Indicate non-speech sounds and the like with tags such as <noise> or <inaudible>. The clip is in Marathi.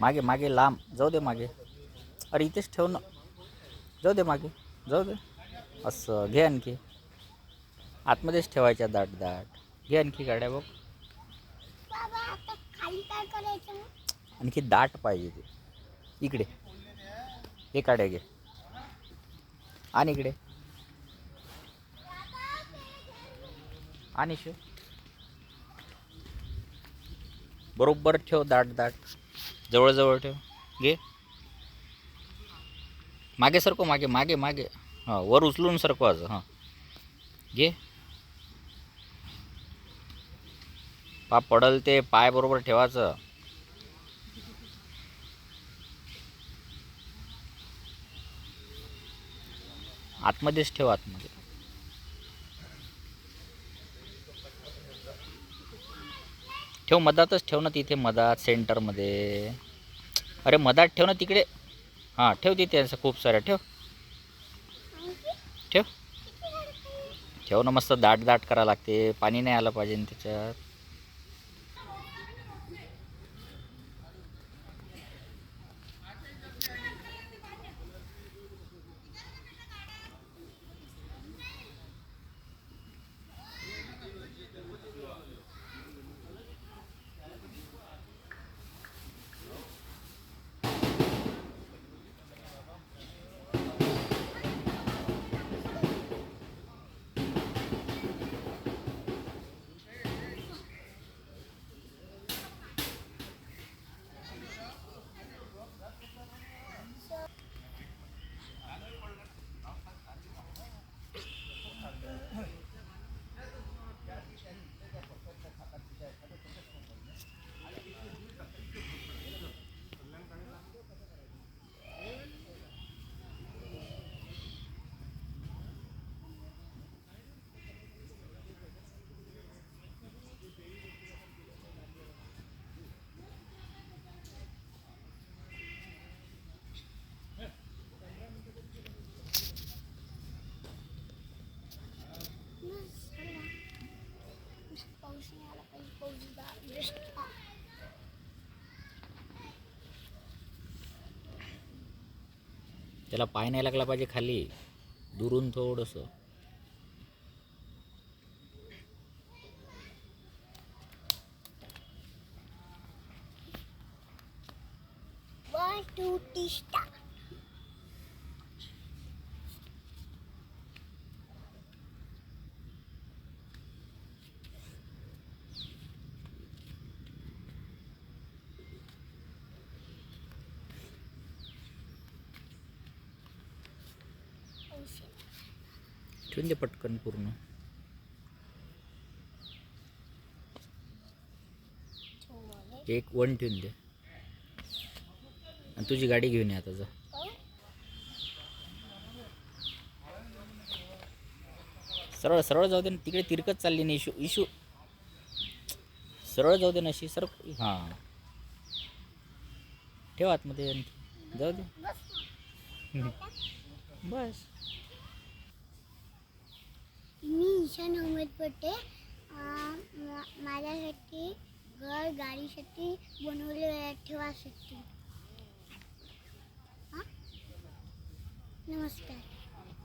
मागे मागे लांब. जाऊ दे मागे. अरे इथेच ठेव ना. जाऊ दे मागे. जाऊ दे. असं घे आणखी. आतमध्येच ठेवायच्या दाट दाट. घे आणखी गाड्या बघ? आणखी दाट पाहिजे ते. इकडे. हे काड्या घे. आणि इकडे. आणि शिव बरोबर ठेव दाट दाट. जवळजवळ ठेव. घे. मागे सरको मागे मागे मागे. हां वर उचलून सरकवायचं हां. घे. पा पडल ते पाय बरोबर ठेवायचं. आतमध्येच ठेव आतमध्ये. ठेव मधातच ठेव ना तिथे मधात सेंटरमध्ये. अरे मधात ठेव ना तिकडे. हां ठेव तिथे असं खूप साऱ्या ठेव. ठेव. ठेव ना मस्त दाट दाट करा लागते. पाणी नाही आलं पाहिजे त्याच्यात मग सर्व. पाऊस नाही आला पाहिजे पाऊस दा- दृष्टा. त्याला पाय नाही लागला पाहिजे खाली दुरून थोडंसं One, two, three, stop. ठेवून दे पटकन पूर्ण. एक वन ठेवून दे. आणि तुझी गाडी घेऊन ये आता जा? सरळ सरळ जाऊ दे ना. तिकडे तिरकत चालली नाही. इशू इशू. सरळ जाऊ दे ना अशी सर. हां. ठेव आतमध्ये जाऊ दे. बस. <laughs> बस मी पटे माझ्यासाठी घर गाडीसाठी बनवले ठेवासाठी हां नमस्कार.